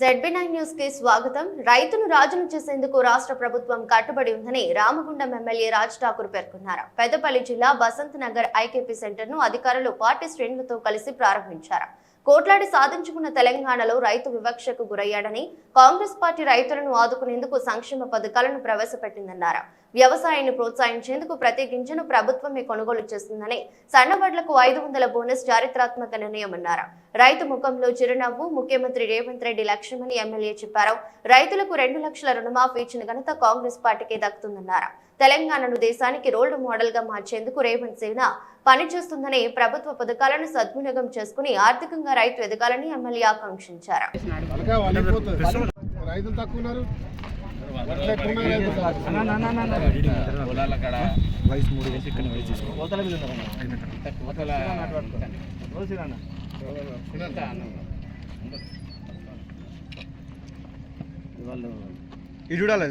ZB nine న్యూస్కి స్వాగతం. రైతును రాజును చేసేందుకు రాష్ట్ర ప్రభుత్వం కట్టుబడి ఉందని రామగుండం ఎమ్మెల్యే రాజ్ ఠాకూర్ పేర్కొన్నారు. పెద్దపల్లి జిల్లా బసంత్ నగర్ ఐకేపీ సెంటర్ను అధికారులు పార్టీ శ్రేణులతో కలిసి ప్రారంభించారు. కోట్లాడి సాధించుకున్న తెలంగాణలో రైతు వివక్షకు గురయ్యాడని కాంగ్రెస్ పార్టీ రైతులను ఆదుకునేందుకు సంక్షేమ పథకాలను ప్రవేశపెట్టిందన్నారు. వ్యవసాయాన్ని ప్రోత్సహించేందుకు ప్రతి గింజను ప్రభుత్వమే కొనుగోలు చేస్తుందని సన్నబడ్లకు ఐదు వందల బోనస్ చారిత్రాత్మక నిర్ణయమన్నారు. రైతు ముఖంలో చిరునవ్వు ముఖ్యమంత్రి రేవంత్ రెడ్డి లక్ష్యమని ఎమ్మెల్యే చెప్పారు. రైతులకు రెండు లక్షల రుణమాఫీ ఇచ్చిన ఘనత కాంగ్రెస్ పార్టీకే దక్కుతుందన్నారు. తెలంగాణను దేశానికి రోల్ మోడల్గా మార్చేందుకు రేవంత్ సేన పనిచేస్తుందని ప్రభుత్వ పథకాలను సద్వినియోగం చేసుకుని ఆర్థికంగా రైతు ఎదగాలని ఎమ్మెల్యే ఆకాంక్షించారు. వయసు మూడు వేసి ఇక్కడ ఇది చూడాలి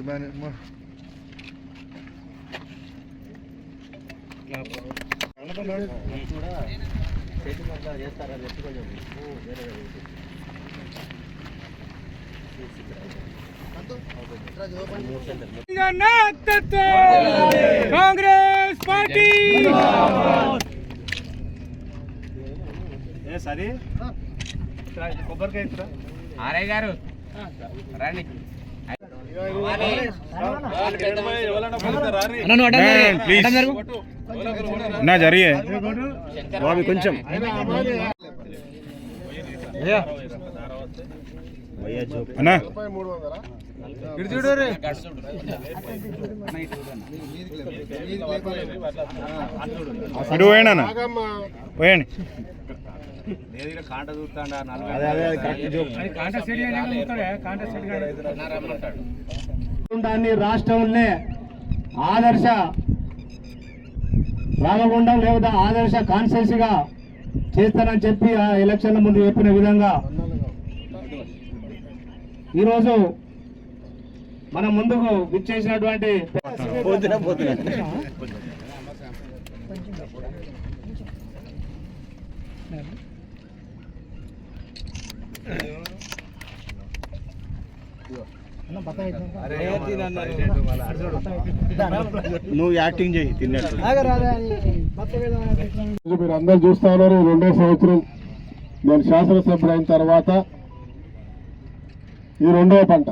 చేస్తారా కాంగ్రెస్ పార్టీ! ఏ సరే. కొబ్బరికాయ ఆరయ్య గారు రండి. నా జరిగే. బాబు కొంచెం. అన్నా. ఇటు పోయండి. కాంట చూస్తాడా రామగుండాన్ని రాష్ట్రంలో ఆదర్శ రామగుండం లేదా ఆదర్శ కాన్స్టిట్యూన్సీగా చేస్తానని చెప్పి ఆ ఎలక్షన్ల ముందు చెప్పిన విధంగా ఈరోజు మన ముందుకు విచ్చేసినటువంటి నువ్వు యాక్టింగ్ చేయి తిన్నట్టు. మీరు అందరు చూస్తా ఉన్నారు రెండో సంవత్సరం నేను శాసనసభ్యుడు అయిన తర్వాత ఈ రెండవ పంట.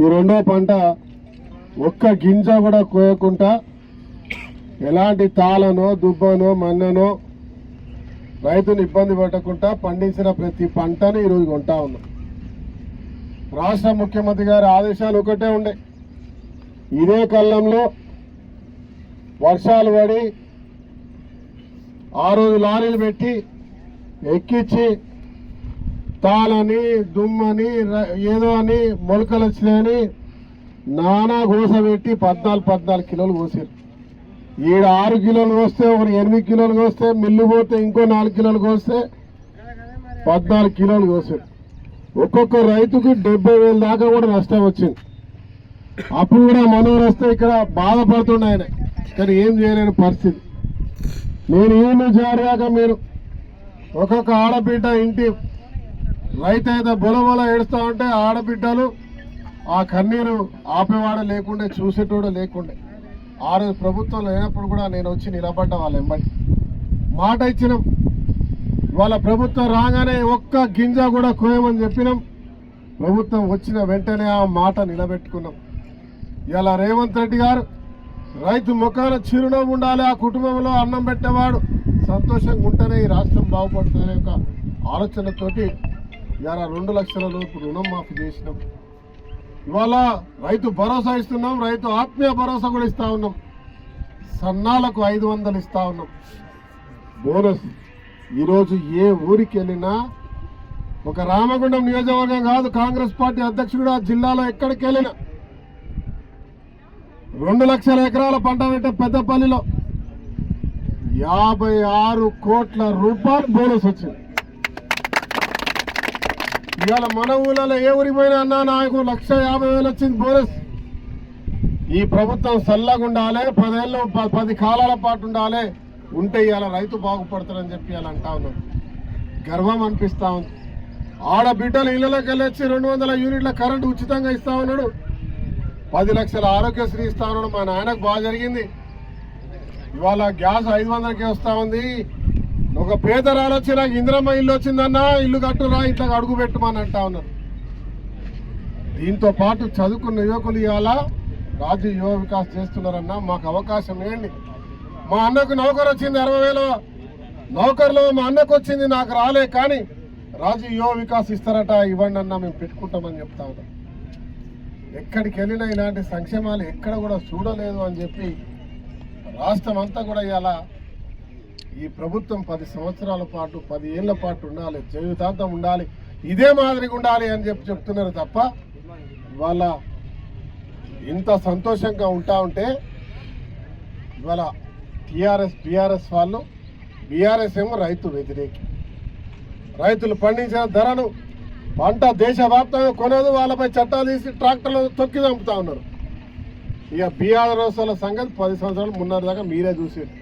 ఈ రెండవ పంట ఒక్క గింజ కూడా కోయకుండా ఎలాంటి తాళనో దుబ్బనో మన్ననో రైతుని ఇబ్బంది పెట్టకుండా పండించిన ప్రతి పంటను ఈరోజు కొంటా ఉన్నాం. రాష్ట్ర ముఖ్యమంత్రి గారి ఆదేశాలు ఒకటే ఉండే. ఇదే కళ్ళంలో వర్షాలు పడి ఆ రోజు లారీలు పెట్టి ఎక్కించి తాళని దుమ్మని ఏదో అని మొలకలు వచ్చినాయని నానా గోస పెట్టి పద్నాలుగు పద్నాలుగు కిలోలు కోసారు ఈడ ఆరు కిలోలు కోస్తే ఒక ఎనిమిది కిలోలు కోస్తే మిల్లు పోతే ఇంకో నాలుగు కిలోలు కోస్తే పద్నాలుగు కిలోలు కోసాడు. ఒక్కొక్క రైతుకి డెబ్బై వేలు దాకా కూడా నష్టం వచ్చింది. అప్పుడు కూడా మనోరు వస్తే ఇక్కడ బాధపడుతుండే ఆయన. కానీ ఏం చేయలేని పరిస్థితి. నేను ఈయన చేరాక మీరు ఒక్కొక్క ఆడబిడ్డ ఇంటి రైతు అయితే బొలబొల ఏడుస్తా ఉంటే ఆడబిడ్డలు ఆ కన్నీరు ఆపేవాడు లేకుండే చూసేటోడు లేకుండే. ఆ రోజు ప్రభుత్వం లేనప్పుడు కూడా నేను వచ్చి నిలబడ్డ వాళ్ళ ఎంబడి మాట ఇచ్చినాం. వాళ్ళ ప్రభుత్వం రాగానే ఒక్క గింజ కూడా కోయమని చెప్పినాం. ప్రభుత్వం వచ్చిన వెంటనే ఆ మాట నిలబెట్టుకున్నాం. ఇలా రేవంత్ రెడ్డి గారు రైతు ముఖాన చిరునవ్వు ఉండాలి ఆ కుటుంబంలో అన్నం పెట్టేవాడు. సంతోషంగా ఉంటేనే ఈ రాష్ట్రం బాగుపడుతుందనే ఒక ఆలోచనతోటి ఇవాళ రెండు లక్షల లోపు రుణం మాఫీ చేసినాం. ఇవాళ రైతు భరోసా ఇస్తున్నాం రైతు ఆత్మీయ భరోసా కూడా ఇస్తా ఉన్నాం. సన్నాలకు ఐదు వందలు ఇస్తా ఉన్నాం. బోనస్. ఈరోజు ఏ ఊరికి వెళ్ళినా ఒక రామగుండం నియోజకవర్గం కాదు కాంగ్రెస్ పార్టీ అధ్యక్షుడు ఆ జిల్లాలో ఎక్కడికి వెళ్ళినా. రెండు లక్షల ఎకరాల పంట పెట్టే పెద్దపల్లిలో యాభై ఆరు కోట్ల రూపాయలు బోనస్ వచ్చింది. ఇవాళ మన ఊళ్ళలో ఏ ఊరి పోయినా అన్నా నాకు లక్ష యాభై వేలు వచ్చింది బోనస్ ఈ ప్రభుత్వం చల్లగా ఉండాలి పదేళ్ళు పది కాలాల పాటు ఉండాలి. ఉంటే ఇవాళ రైతు బాగుపడతారని చెప్పి ఇవాళ అంటా ఉన్నాం. గర్వం అనిపిస్తా ఉంది. ఆడ బిడ్డలు ఇళ్ళలోకి వెళ్ళొచ్చి రెండు వందల యూనిట్ల కరెంట్ ఉచితంగా ఇస్తా ఉన్నాడు. పది లక్షల ఆరోగ్యశ్రీ ఇస్తా ఉన్నాడు. మా నాయనకు బాగా జరిగింది. ఇవాళ గ్యాస్ ఐదు వందలకే వస్తూ ఉంది. ఒక పేదరాలు వచ్చి నాకు ఇంద్రమ్మ ఇల్లు వచ్చిందన్నా ఇల్లు కట్టురా ఇట్లా అడుగు పెట్టమని అంటా ఉన్నారు. దీంతో పాటు చదువుకున్న యువకులు ఇవాళ రాజు యువ వికాస్ చేస్తున్నారన్నా మాకు అవకాశం ఏంటి? మా అన్నకు నౌకరు వచ్చింది అరవై వేలు. నౌకర్లో మా అన్నకు వచ్చింది నాకు రాలే కానీ రాజు యువ వికాస్ ఇస్తారట ఇవ్వండి అన్న మేము పెట్టుకుంటామని చెప్తా ఉన్నాం ఎక్కడికి వెళ్ళినా ఇలాంటి సంక్షేమాలు ఎక్కడ కూడా చూడలేదు అని చెప్పి రాష్ట్రం అంతా కూడా ఇలా ఈ ప్రభుత్వం పది సంవత్సరాల పాటు పది ఏళ్ళ పాటు ఉండాలి జీవితాంతం ఉండాలి ఇదే మాదిరిగా ఉండాలి అని చెప్పి చెప్తున్నారు తప్ప ఇవాళ ఇంత సంతోషంగా ఉంటా ఉంటే ఇవాళ టీఆర్ఎస్ బీఆర్ఎస్ వాళ్ళు బీఆర్ఎస్ ఏమో రైతు వ్యతిరేకి. రైతులు పండించిన ధరను పంట దేశవ్యాప్తంగా కొనదు వాళ్ళపై చట్టాలు తీసి ట్రాక్టర్లు తొక్కి చంపుతా ఉన్నారు. ఇక బీఆర్ఎస్ వాళ్ళ సంగతి పది సంవత్సరాలు మున్నర దాకా మీరే చూసేది.